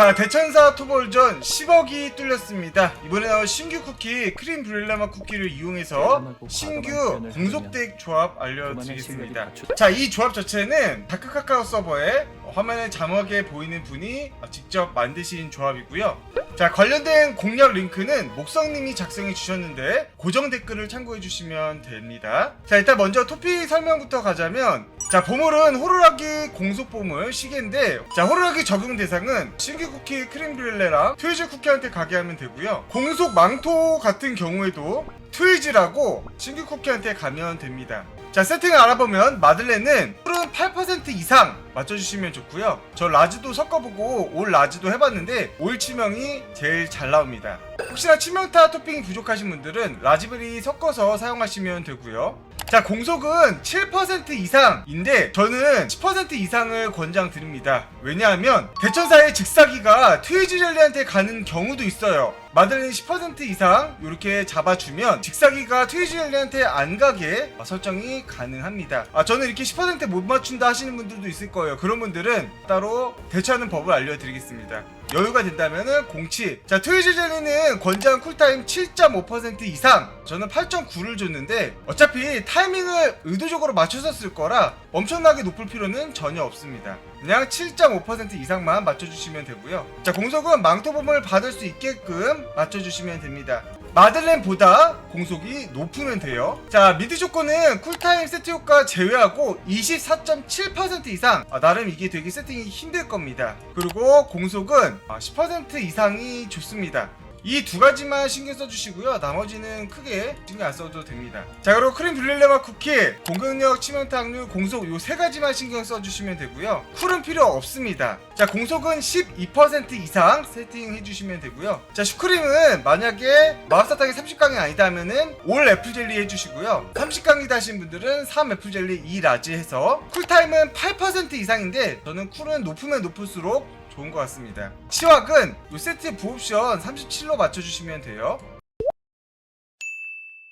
자 대천사 토벌전 10억이 뚫렸습니다. 이번에 나온 신규 쿠키 크림 브렐라마 쿠키를 이용해서 신규 공속덱 조합 알려드리겠습니다. 자 이 조합 자체는 다크카카오 서버에 화면에 자막에 보이는 분이 직접 만드신 조합이고요. 자 관련된 공략 링크는 목성님이 작성해 주셨는데 고정 댓글을 참고해 주시면 됩니다. 자 일단 먼저 토픽 설명부터 가자면 자 보물은 호루라기 공속 보물 시계인데 자 호루라기 적용 대상은 신규 쿠키 크림브렐레랑 트위즈 쿠키한테 가게 하면 되고요. 공속 망토 같은 경우에도 트위즈라고 신규 쿠키한테 가면 됩니다. 자 세팅을 알아보면 마들렌은 푸른 8% 이상 맞춰주시면 좋고요. 저 라즈도 섞어보고 올 라즈도 해봤는데 올 치명이 제일 잘 나옵니다. 혹시나 치명타 토핑이 부족하신 분들은 라즈베리 섞어서 사용하시면 되고요 자 공속은 7% 이상인데 저는 10% 이상을 권장드립니다. 왜냐하면 대천사의 즉사기가 트위즈 젤리한테 가는 경우도 있어요 마들렌이 10% 이상 이렇게 잡아주면 직사기가 트위즈 젤리한테 안 가게 설정이 가능합니다 아 저는 이렇게 10%못 맞춘다 하시는 분들도 있을 거예요 그런 분들은 따로 대처하는 법을 알려드리겠습니다 여유가 된다면은 07. 자, 트위즈 젤리는 권장 쿨타임 7.5% 이상. 저는 8.9를 줬는데 어차피 타이밍을 의도적으로 맞춰서 쓸 거라 엄청나게 높을 필요는 전혀 없습니다. 그냥 7.5% 이상만 맞춰주시면 되고요. 자, 공속은 망토범을 받을 수 있게끔 맞춰주시면 됩니다. 마들렌보다 공속이 높으면 돼요. 자, 미드 조건은 쿨타임 세트 효과 제외하고 24.7% 이상. 아, 나름 이게 되게 세팅이 힘들 겁니다. 그리고 공속은 아, 10% 이상이 좋습니다. 이 두 가지만 신경 써주시고요. 나머지는 크게 신경 안 써도 됩니다. 자, 그리고 크림 블렐레마 쿠키, 공격력, 치명타 확률, 공속 요 세 가지만 신경 써주시면 되고요. 쿨은 필요 없습니다. 자, 공속은 12% 이상 세팅해주시면 되고요. 자, 슈크림은 만약에 마법사탕이 30강이 아니다 하면은 올 애플젤리 해주시고요. 30강이다 하신 분들은 3 애플젤리 2 라지 해서 쿨타임은 8% 이상인데 저는 쿨은 높으면 높을수록 좋은 것 같습니다. 치확은 이 세트 부옵션 37로 맞춰주시면 돼요.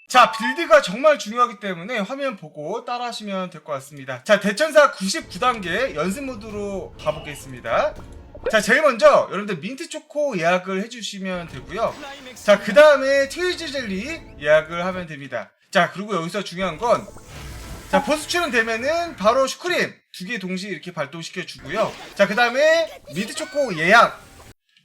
자, 빌드가 정말 중요하기 때문에 화면 보고 따라 하시면 될 것 같습니다. 자, 대천사 99단계 연습 모드로 가보겠습니다. 자, 제일 먼저 여러분들 민트 초코 예약을 해주시면 되고요. 자, 그 다음에 트위즈 젤리 예약을 하면 됩니다. 자, 그리고 여기서 중요한 건 자, 보스 출연되면은 바로 슈크림 두 개 동시에 이렇게 발동시켜 주고요. 자, 그 다음에 미드 초코 예약.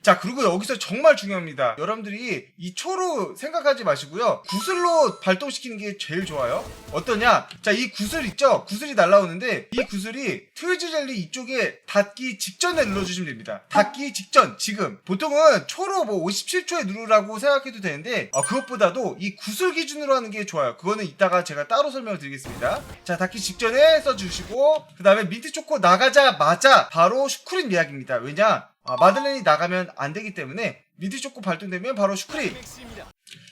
자, 그리고 여기서 정말 중요합니다. 여러분들이 이 초로 생각하지 마시고요. 구슬로 발동시키는 게 제일 좋아요. 어떠냐? 자, 이 구슬 있죠? 구슬이 날라오는데 이 구슬이 트위즈 젤리 이쪽에 닿기 직전에 눌러주시면 됩니다. 닿기 직전, 지금. 보통은 초로 뭐 57초에 누르라고 생각해도 되는데 어, 그것보다도 이 구슬 기준으로 하는 게 좋아요. 그거는 이따가 제가 따로 설명을 드리겠습니다. 자, 닿기 직전에 써주시고 그 다음에 민트 초코 나가자마자 바로 슈크림 예약입니다. 왜냐? 아, 마들렌이 나가면 안 되기 때문에 미드 초코 발동되면 바로 슈크림.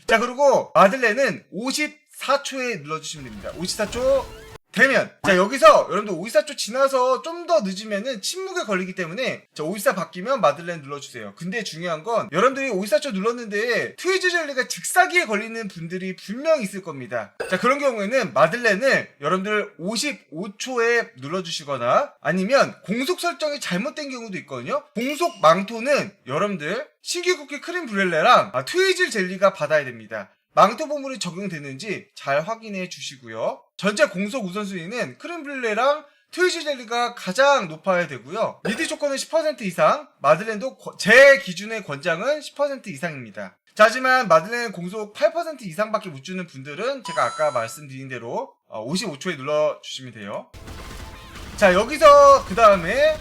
자, 그리고 마들렌은 54초에 눌러주시면 됩니다. 54초 되면 자 여기서 여러분들 54초 지나서 좀 더 늦으면은 침묵에 걸리기 때문에 자54 바뀌면 마들렌 눌러주세요. 근데 중요한 건 여러분들이 54초 눌렀는데 트위즈 젤리가 즉사기에 걸리는 분들이 분명 있을 겁니다. 자 그런 경우에는 마들렌을 여러분들 55초에 눌러주시거나 아니면 공속 설정이 잘못된 경우도 있거든요. 공속 망토는 여러분들 쿠키 크림 브렐레랑 아, 트위즈 젤리가 받아야 됩니다 망토 보물이 적용되는지 잘 확인해 주시고요. 전체 공속 우선순위는 크림블레랑 트위즈 젤리가 가장 높아야 되고요. 미드 조건은 10% 이상, 마들렌도 거- 제 기준의 권장은 10% 이상입니다. 자, 하지만 마들렌 공속 8% 이상밖에 못 주는 분들은 제가 아까 말씀드린 대로 55초에 눌러주시면 돼요. 자, 여기서 그 다음에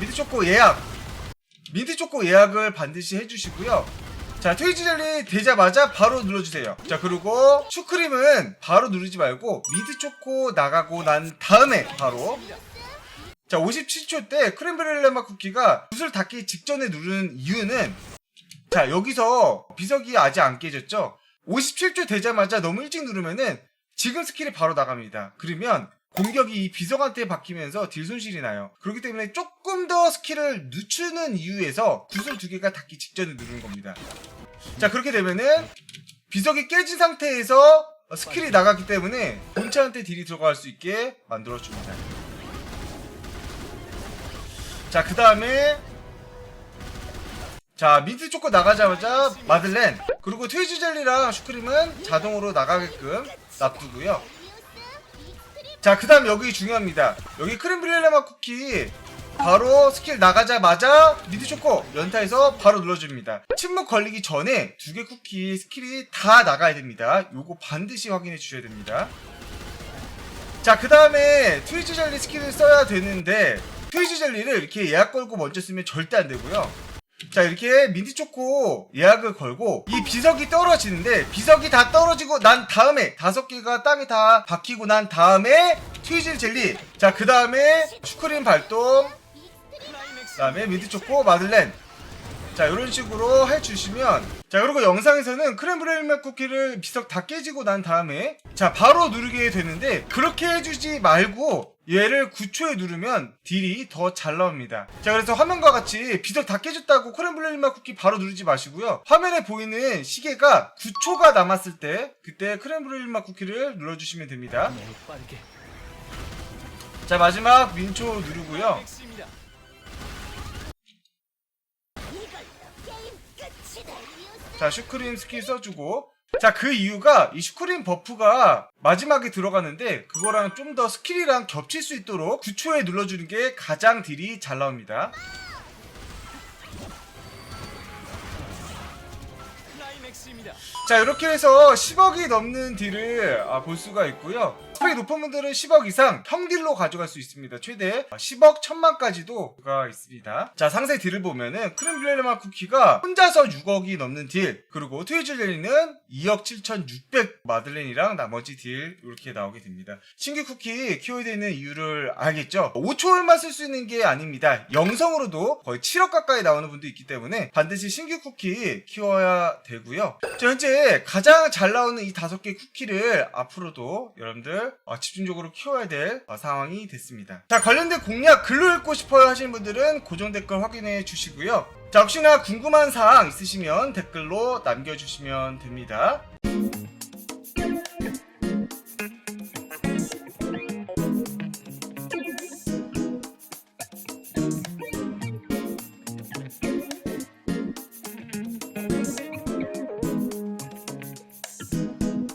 미드 초코 예약. 미드 초코 예약을 반드시 해주시고요. 자, 트위지 젤리 되자마자 바로 눌러주세요. 자, 그리고 슈크림은 바로 누르지 말고 미드 초코 나가고 난 다음에 바로 자, 57초 때 크림브렐레마 쿠키가 붓을 닫기 직전에 누르는 이유는 자, 여기서 비석이 아직 안 깨졌죠? 57초 되자마자 너무 일찍 누르면은 지금 스킬이 바로 나갑니다. 그러면 공격이 이 비석한테 바뀌면서 딜 손실이 나요. 그렇기 때문에 조금 더 스킬을 늦추는 이유에서 구슬 두 개가 닿기 직전에 누르는 겁니다. 자, 그렇게 되면은 비석이 깨진 상태에서 스킬이 나갔기 때문에 본체한테 딜이 들어갈 수 있게 만들어줍니다. 자, 그 다음에 자 민트 초코 나가자마자 마들렌 그리고 트위즈 젤리랑 슈크림은 자동으로 나가게끔 놔두고요 자 그 다음 여기 중요합니다. 여기 크림브렐레 맛 쿠키 바로 스킬 나가자마자 민트 초코 연타해서 바로 눌러줍니다. 침묵 걸리기 전에 두 개 쿠키 스킬이 다 나가야 됩니다. 요거 반드시 확인해 주셔야 됩니다. 자, 그 다음에 트위즈 젤리 스킬을 써야 되는데, 트위즈 젤리를 이렇게 예약 걸고 먼저 쓰면 절대 안 되고요. 자, 이렇게 민트초코 예약을 걸고, 이 비석이 떨어지는데, 비석이 다 떨어지고 난 다음에, 다섯 개가 땅에 다 박히고 난 다음에, 트위즈 젤리. 자, 그 다음에, 슈크림 발동, 그 다음에 민트초코 마들렌. 자, 이런 식으로 해주시면, 자, 그리고 영상에서는 크렘브렐 쿠키를 비석 다 깨지고 난 다음에, 자, 바로 누르게 되는데, 그렇게 해주지 말고, 얘를 9초에 누르면 딜이 더 잘 나옵니다. 자, 그래서 화면과 같이 비석 다 깨졌다고 크렘브렐 쿠키 바로 누르지 마시고요. 화면에 보이는 시계가 9초가 남았을 때, 그때 크렘브렐 쿠키를 눌러주시면 됩니다. 빠르게 자, 마지막 민초 누르고요. 자, 슈크림 스킬 써주고. 자, 그 이유가 이 슈크림 버프가 마지막에 들어가는데 그거랑 좀 더 스킬이랑 겹칠 수 있도록 9초에 눌러주는 게 가장 딜이 잘 나옵니다. 자, 이렇게 해서 10억이 넘는 딜을 아, 볼 수가 있고요. 스펙이 높은 분들은 10억 이상 평딜로 가져갈 수 있습니다. 최대 10억 1000만까지도 가 있습니다. 자, 상세 딜을 보면은 크림블레마 쿠키가 혼자서 6억이 넘는 딜, 그리고 트위즈 젤리는 2억 7600 마들렌이랑 나머지 딜 이렇게 나오게 됩니다. 신규 쿠키 키워야 되는 이유를 알겠죠? 5초월만 쓸 수 있는 게 아닙니다. 영성으로도 거의 7억 가까이 나오는 분도 있기 때문에 반드시 신규 쿠키 키워야 되고요. 자, 현재 가장 잘 나오는 이 다섯 개 쿠키를 앞으로도 여러분들 어, 집중적으로 키워야 될 어, 상황이 됐습니다. 자, 관련된 공략 글로 읽고 싶어요 하시는 분들은 고정 댓글 확인해 주시고요. 자, 혹시나 궁금한 사항 있으시면 댓글로 남겨주시면 됩니다.